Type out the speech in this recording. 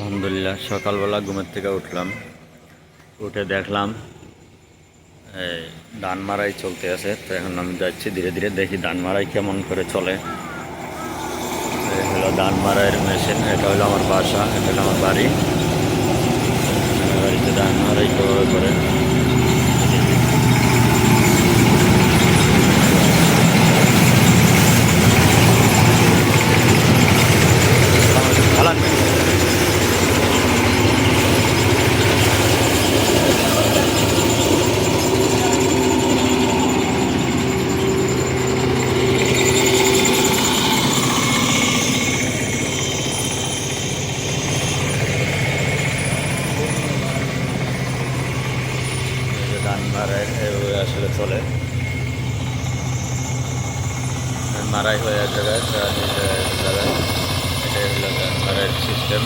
আলহামদুলিল্লাহ, সকালবেলা ঘুমের থেকে উঠলাম। উঠে দেখলাম, এই ধান মারাই চলতে আছে, তো এখন আমি যাচ্ছি, ধীরে ধীরে দেখি ধান মারাই কেমন করে চলে। হলো ধান মারাইয়ের মেশিন, এটা হলো আমার বাসা, এটা হলো আমার বাড়ি আমার বাড়িতে ধান মারাই কীভাবে করে চালান এই যে ধান মারাই আসলে চলে। মারাই হয়ে এক জায়গায় জায়গায়। এটাই হলো মারাইয়ের সিস্টেম